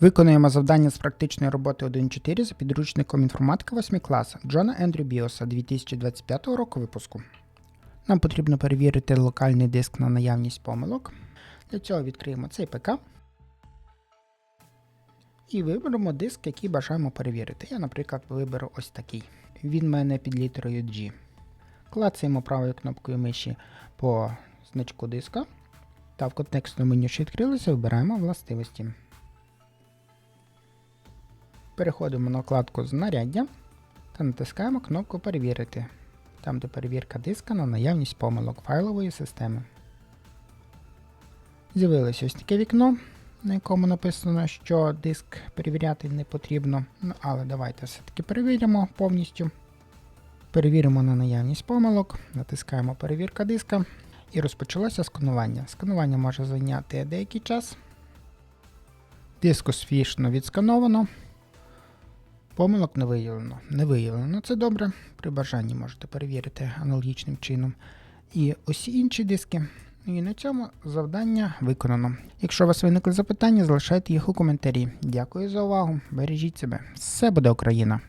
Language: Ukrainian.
Виконуємо завдання з практичної роботи 1.4 за підручником інформатика 8 класу Джона Ендрю Біоса 2025 року випуску. Нам потрібно перевірити локальний диск на наявність помилок. Для цього відкриємо цей ПК і виберемо диск, який бажаємо перевірити. Я, наприклад, виберу ось такий. Він в мене під літерою G. Клацаємо правою кнопкою миші по значку диска. Та в контекстному меню, що відкрилося, вибираємо властивості. Переходимо на вкладку Знаряддя та натискаємо кнопку Перевірити. Там де перевірка диска на наявність помилок файлової системи. З'явилось ось таке вікно, на якому написано, що диск перевіряти не потрібно. Ну, але давайте все-таки перевіримо повністю. Перевіримо на наявність помилок, натискаємо перевірка диска і розпочалося сканування. Сканування може зайняти деякий час. Диск успішно відскановано. Помилок не виявлено. Не виявлено. Це добре. При бажанні можете перевірити аналогічним чином. І усі інші диски. І на цьому завдання виконано. Якщо у вас виникли запитання, залишайте їх у коментарі. Дякую за увагу. Бережіть себе. Все буде Україна!